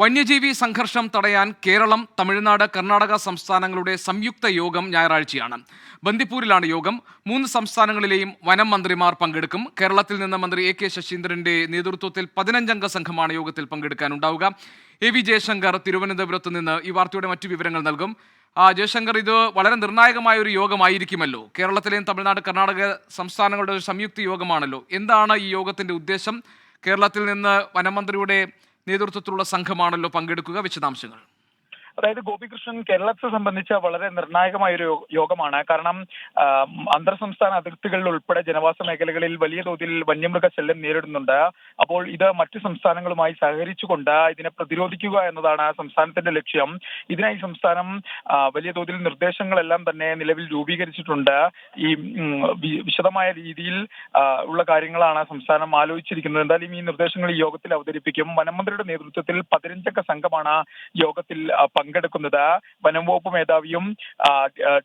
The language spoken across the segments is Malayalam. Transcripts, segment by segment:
വന്യജീവി സംഘർഷം തടയാൻ കേരളം തമിഴ്നാട് കർണാടക സംസ്ഥാനങ്ങളുടെ സംയുക്ത യോഗം ഞായറാഴ്ചയാണ്. ബന്ദിപ്പൂരിലാണ് യോഗം. മൂന്ന് സംസ്ഥാനങ്ങളിലെയും വനം മന്ത്രിമാർ പങ്കെടുക്കും. കേരളത്തിൽ നിന്ന് മന്ത്രി എ കെ ശശീന്ദ്രന്റെ നേതൃത്വത്തിൽ പതിനഞ്ചംഗ സംഘമാണ് യോഗത്തിൽ പങ്കെടുക്കാനുണ്ടാവുക. എ വി ജയശങ്കർ തിരുവനന്തപുരത്ത് നിന്ന് ഈ വാർത്തയുടെ മറ്റു വിവരങ്ങൾ നൽകും. ആ, ജയശങ്കർ ഇത് വളരെ നിർണായകമായ ഒരു യോഗമായിരിക്കുമല്ലോ? കേരളത്തിലെയും തമിഴ്നാട് കർണാടക സംസ്ഥാനങ്ങളുടെ ഒരു സംയുക്ത യോഗമാണല്ലോ? എന്താണ് ഈ യോഗത്തിന്റെ ഉദ്ദേശം? കേരളത്തിൽ നിന്ന് വനമന്ത്രിയുടെ നേതൃത്വത്തിലുള്ള സംഘമാണല്ലോ പങ്കെടുക്കുക വിശദാംശങ്ങൾ. അതായത് ഗോപികൃഷ്ണൻ കേരളത്തെ സംബന്ധിച്ച് വളരെ നിർണായകമായ ഒരു യോഗമാണ്. കാരണം അന്തർ സംസ്ഥാന അതിർത്തികളിൽ ഉൾപ്പെടെ ജനവാസ മേഖലകളിൽ വലിയ തോതിൽ വന്യമൃഗ ശല്യം നേരിടുന്നുണ്ട്. അപ്പോൾ ഇത് മറ്റ് സംസ്ഥാനങ്ങളുമായി സഹകരിച്ചുകൊണ്ട് ഇതിനെ പ്രതിരോധിക്കുക എന്നതാണ് സംസ്ഥാനത്തിന്റെ ലക്ഷ്യം. ഇതിനായി സംസ്ഥാനം വലിയ തോതിൽ നിർദ്ദേശങ്ങളെല്ലാം തന്നെ നിലവിൽ രൂപീകരിച്ചിട്ടുണ്ട്. ഈ വിശദമായ രീതിയിൽ ഉള്ള കാര്യങ്ങളാണ് സംസ്ഥാനം ആലോചിച്ചിരിക്കുന്നത്. എന്തായാലും ഈ നിർദ്ദേശങ്ങൾ ഈ യോഗത്തിൽ അവതരിപ്പിക്കും. വനമന്ത്രിയുടെ നേതൃത്വത്തിൽ പതിനഞ്ചംഗ സംഘമാണ് യോഗത്തിൽ ആ, പങ്കെടുക്കുന്നത്. വനം വകുപ്പ് മേധാവിയും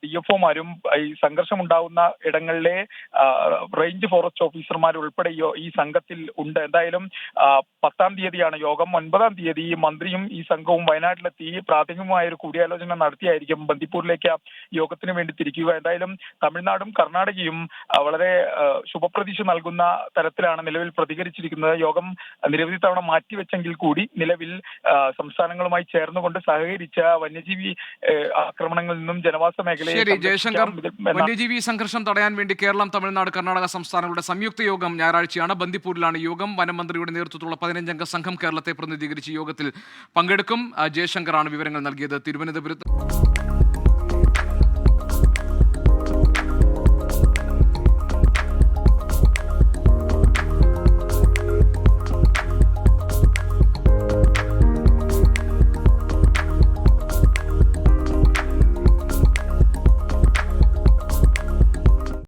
ഡി എഫ് ഒമാരും ഈ സംഘർഷം ഉണ്ടാവുന്ന ഇടങ്ങളിലെ റേഞ്ച് ഫോറസ്റ്റ് ഓഫീസർമാർ ഉൾപ്പെടെ ഈ സംഘത്തിൽ ഉണ്ട്. എന്തായാലും പത്താം തീയതിയാണ് യോഗം. ഒൻപതാം തീയതി മന്ത്രിയും ഈ സംഘവും വയനാട്ടിലെത്തി പ്രാഥമികമായ ഒരു കൂടിയാലോചന നടത്തിയായിരിക്കും ബന്ദിപ്പൂരിലേക്ക് യോഗത്തിന് വേണ്ടി തിരിക്കുക. എന്തായാലും തമിഴ്നാടും കർണാടകയും വളരെ ശുഭപ്രതീക്ഷ നൽകുന്ന തരത്തിലാണ് നിലവിൽ പ്രതികരിച്ചിരിക്കുന്നത്. യോഗം നിരവധി തവണ മാറ്റിവെച്ചെങ്കിൽ കൂടി നിലവിൽ സംസ്ഥാനങ്ങളുമായി ചേർന്നുകൊണ്ട് സഹകരിച്ച വന്യജീവി ഏ, ആക്രമണങ്ങളിൽ നിന്നും ജനവാസ മേഖലയെ ശരി ജയശങ്കർ വന്യജീവി സംഘർഷം തടയാൻ വേണ്ടി കേരളം തമിഴ്നാട് കർണാടക സംസ്ഥാനങ്ങളുടെ സംയുക്ത യോഗം ഞായറാഴ്ചയാണ് ബന്ദിപ്പൂരിലാണ് യോഗം. വനമന്ത്രിയുടെ നേതൃത്വത്തിലുള്ള പതിനഞ്ചംഗ സംഘം കേരളത്തെ പ്രതിനിധീകരിച്ച് യോഗത്തിൽ പങ്കെടുക്കും. ജയശങ്കറാണ് വിവരങ്ങൾ നൽകിയത്. തിരുവനന്തപുരത്ത്